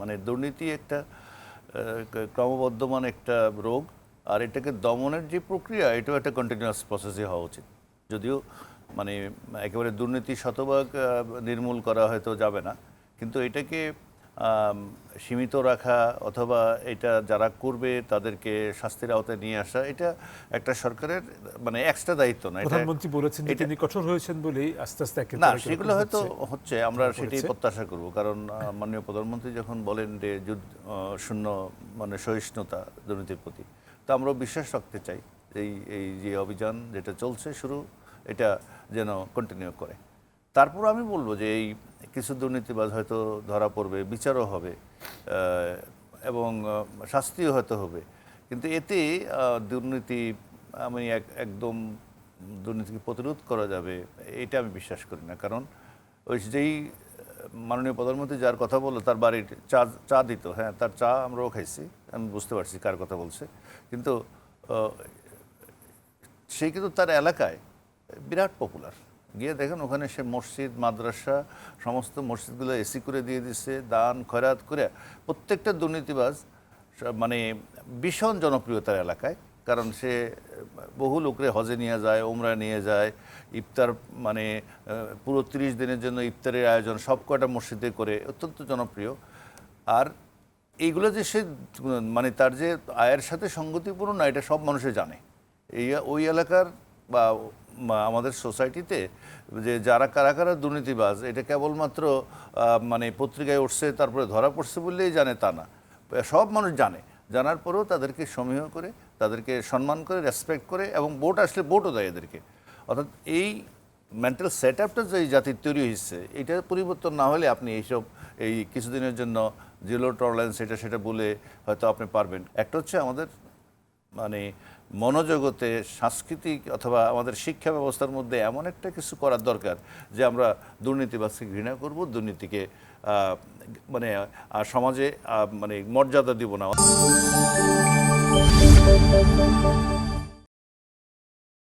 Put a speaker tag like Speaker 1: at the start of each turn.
Speaker 1: মানে দুর্নীতি একটা ক্রমবর্ধমান একটা রোগ, আর এটাকে দমনের যে প্রক্রিয়া, এটাও একটা কন্টিনিউয়াস প্রসেসই হওয়া উচিত। যদিও মানে একেবারে দুর্নীতি শতভাগ নির্মূল করা হয়তো যাবে না, কিন্তু এটাকে সীমিত রাখা অথবা এটা যারা করবে তাদেরকে শাস্তির আওতায় নিয়ে আসা এটা একটা সরকারের মানে এক্সট্রা দায়িত্ব না
Speaker 2: প্রধানমন্ত্রী বলেছেন যে তিনি কঠোর হয়েছেন বলেই আস্তে আস্তে
Speaker 1: না সেগুলো হয়তো
Speaker 2: হচ্ছে।
Speaker 1: আমরা। সেটাই প্রত্যাশা করব কারণ মাননীয় প্রধানমন্ত্রী যখন বলেন যে যুদ্ধ শূন্য মানে সহিষ্ণুতা দুর্নীতির প্রতি তা আমরাও বিশ্বাস রাখতে চাই এই এই যে অভিযান যেটা চলছে শুরু এটা যেন কন্টিনিউ করে তারপর আমি বলব যে এই কিছু দুর্নীতিবাজ হয়তো ধরা পড়বে, বিচারও হবে এবং শাস্তিও হয়তো হবে। কিন্তু এতে দুর্নীতি, আমি এক- একদম দুর্নীতিকে প্রতিরোধ করা যাবে, এটা আমি বিশ্বাস করি না। কারণ ওই যেই মাননীয় প্রধানমন্ত্রী যার কথা বলল, তার বাড়ির চা চা দিত হ্যাঁ তার চা আমরাও খাইছি, আমি বুঝতে পারছি কার কথা বলছে। কিন্তু সে কিন্তু তার এলাকায় বিরাট পপুলার গিয়ে দেখেন ওখানে সে মসজিদ, মাদ্রাসা, সমস্ত মসজিদগুলো এসি করে দিয়ে দিচ্ছে দান, খয়রাত করে। প্রত্যেকটা দুর্নীতিবাজ মানে ভীষণ জনপ্রিয়তার এলাকায়, কারণ সে বহু লোকরে হজে নিয়ে যায় ওমরা নিয়ে যায়, ইফতার মানে পুরো তিরিশ দিনের জন্য ইফতারের আয়োজন সব কয়টা মসজিদে করে, অত্যন্ত জনপ্রিয়। আর এইগুলো যে সে মানে তার যে আয়ের সাথে সঙ্গতিপূর্ণ না, এটা সব মানুষে জানে। এই, ওই এলাকার বা আমাদের সোসাইটিতে যে যারা কারা কারা দুর্নীতিবাজ, এটা কেবলমাত্র মানে পত্রিকায় উঠছে, তারপরে ধরা পড়ছে বললেই জানে তা না। সব মানুষ জানে। জানার পরেও তাদেরকে সমীহ করে, তাদেরকে সম্মান করে রেসপেক্ট করে এবং ভোট আসলে ভোটও দেয় এদেরকে। অর্থাৎ এই মেন্টাল সেট আপটা যে জাতির তৈরি হয়েছে এটার পরিবর্তন না হলে আপনি এইসব, এই কিছুদিনের জন্য জিরো টলারেন্স এটা সেটা বলে হয়তো আপনি পারবেন। একটা হচ্ছে আমাদের মানে মনোজগতে সাংস্কৃতিক অথবা আমাদের শিক্ষা ব্যবস্থার মধ্যে এমন একটা কিছু করার দরকার যে আমরা দুর্নীতিবাসকে ঘৃণা করব, দুর্নীতিকে মানে সমাজে মানে মর্যাদা দিব না।